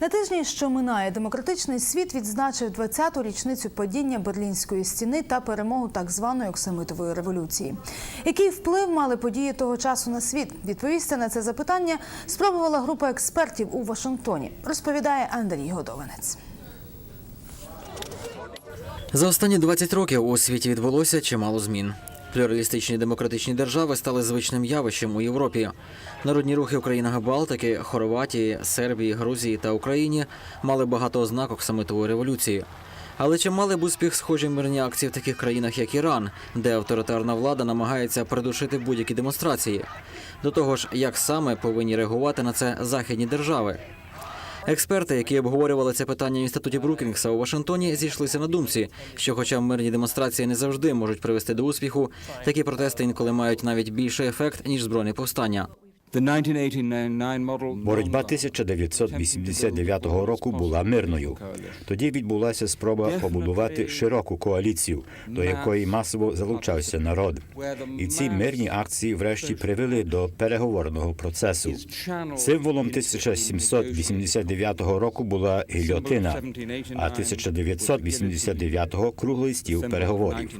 На тижні, що минає, демократичний світ відзначив 20-ту річницю падіння Берлінської стіни та перемогу так званої оксамитової революції. Який вплив мали події того часу на світ? Відповісти на це запитання спробувала група експертів у Вашингтоні. Розповідає Андрій Годованець. За останні 20 років у світі відбулося чимало змін. Плюралістичні демократичні держави стали звичним явищем у Європі. Народні рухи в країнах Балтики, Хорватії, Сербії, Грузії та Україні мали багато ознак оксамитової революції. Але чи мали б успіх схожі мирні акції в таких країнах, як Іран, де авторитарна влада намагається придушити будь-які демонстрації? До того ж, як саме повинні реагувати на це західні держави? Експерти, які обговорювали це питання в інституті Брукінгса у Вашингтоні, зійшлися на думці, що, хоча мирні демонстрації не завжди можуть привести до успіху, такі протести інколи мають навіть більший ефект ніж збройне повстання. Боротьба 1989 року була мирною. Тоді відбулася спроба побудувати широку коаліцію, до якої масово залучався народ. І ці мирні акції, врешті, привели до переговорного процесу. Символом 1789 року була гільотина, а 1989 – круглий стіл переговорів.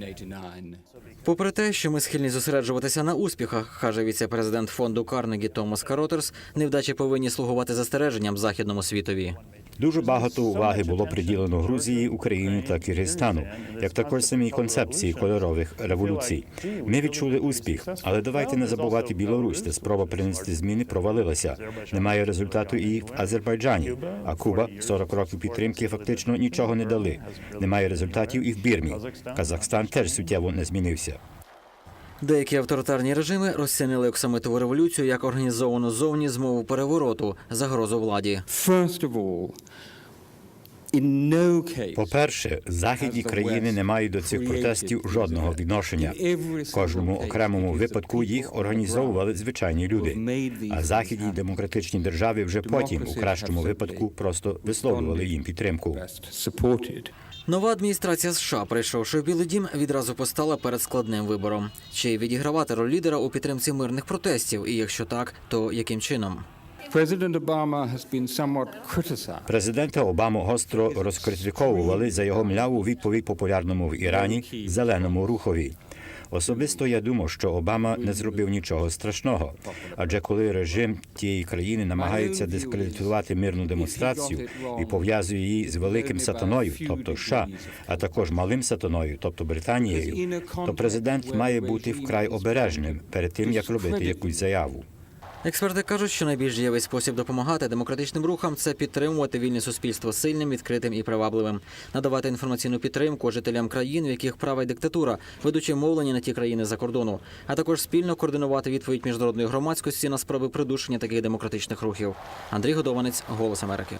Попри те, що ми схильні зосереджуватися на успіхах, каже віце-президент фонду Карнегі Томас Каротерс, невдачі повинні слугувати застереженням західному світові. Дуже багато уваги було приділено Грузії, Україні та Киргизстану, як також самій концепції кольорових революцій. Ми відчули успіх, але давайте не забувати Білорусь, де спроба принести зміни провалилася. Немає результату і в Азербайджані. А Куба 40 років підтримки фактично нічого не дали. Немає результатів і в Бірмі. Казахстан теж суттєво не змінився. Деякі авторитарні режими розцінили оксамитову революцію як організовану зовні змову перевороту, загрозу владі. Case По-перше, західні країни не мають до цих протестів жодного відношення. В кожному окремому випадку їх організовували звичайні люди. А західні демократичні держави вже потім, у кращому випадку, просто висловлювали їм підтримку. Нова адміністрація США, прийшовши в Білий Дім, відразу постала перед складним вибором: чи відігравати роль лідера у підтримці мирних протестів, і якщо так, то яким чином? Президента Обаму гостро розкритиковували за його мляву відповідь популярному в Ірані зеленому рухові. Особисто я думав, що Обама не зробив нічого страшного. Адже коли режим тієї країни намагається дискредитувати мирну демонстрацію і пов'язує її з великим сатаною, тобто США, а також малим сатаною, тобто Британією, то президент має бути вкрай обережним перед тим, як робити якусь заяву. Експерти кажуть, що найбільш дієвий спосіб допомагати демократичним рухам це підтримувати вільне суспільство сильним, відкритим і привабливим, надавати інформаційну підтримку жителям країн, в яких права й диктатура, ведучи мовлення на ті країни за кордону, а також спільно координувати відповідь міжнародної громадськості на спроби придушення таких демократичних рухів. Андрій Годованець, Голос Америки.